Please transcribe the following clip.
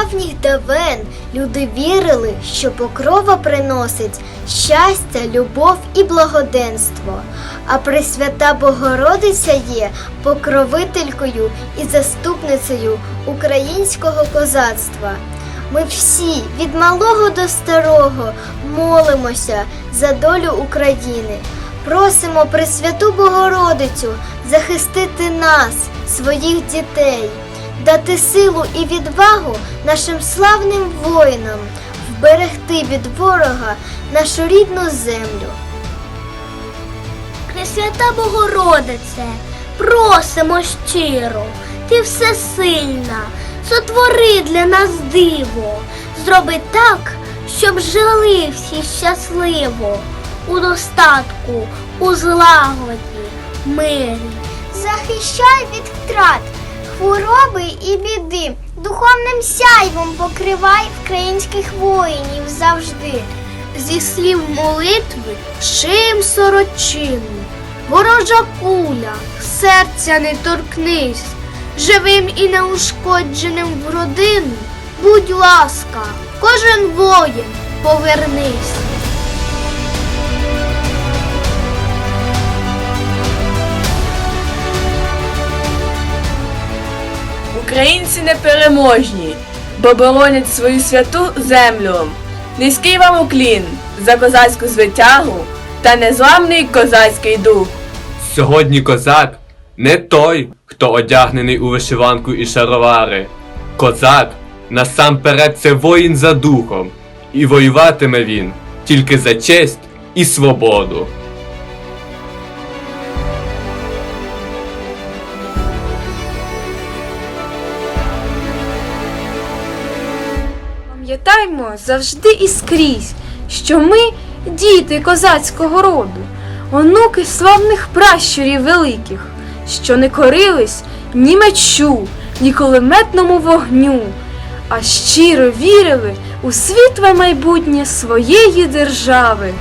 давніх давен люди вірили, що покрова приносить щастя, любов і благоденство, а Пресвята Богородиця є покровителькою і заступницею українського козацтва. Ми всі від малого до старого молимося за долю України. Просимо Пресвяту Богородицю захистити нас, своїх дітей, дати силу і відвагу нашим славним воїнам, вберегти від ворога нашу рідну землю. Пресвята Богородице, просимо щиро, ти всесильна, сотвори для нас диво, зроби так, щоб жили всі щасливо, у достатку, у злагоді, мирі. Захищай від втрат, хвороби і біди, духовним сяйвом покривай українських воїнів завжди. Зі слів молитви шиєм сорочину, ворожа куля, серця не торкнись, живим і неушкодженим в родину, будь ласка, кожен воїн повернись. Українці непереможні, бо боронять свою святу землю. Низький вам уклін за козацьку звитягу та незламний козацький дух. Сьогодні козак не той, хто одягнений у вишиванку і шаровари. Козак насамперед це воїн за духом, і воюватиме він тільки за честь і свободу. Пам'ятаймо завжди і скрізь, що ми діти козацького роду, онуки славних пращурів великих, що не корились ні мечу, ні кулеметному вогню, а щиро вірили у світле майбутнє своєї держави.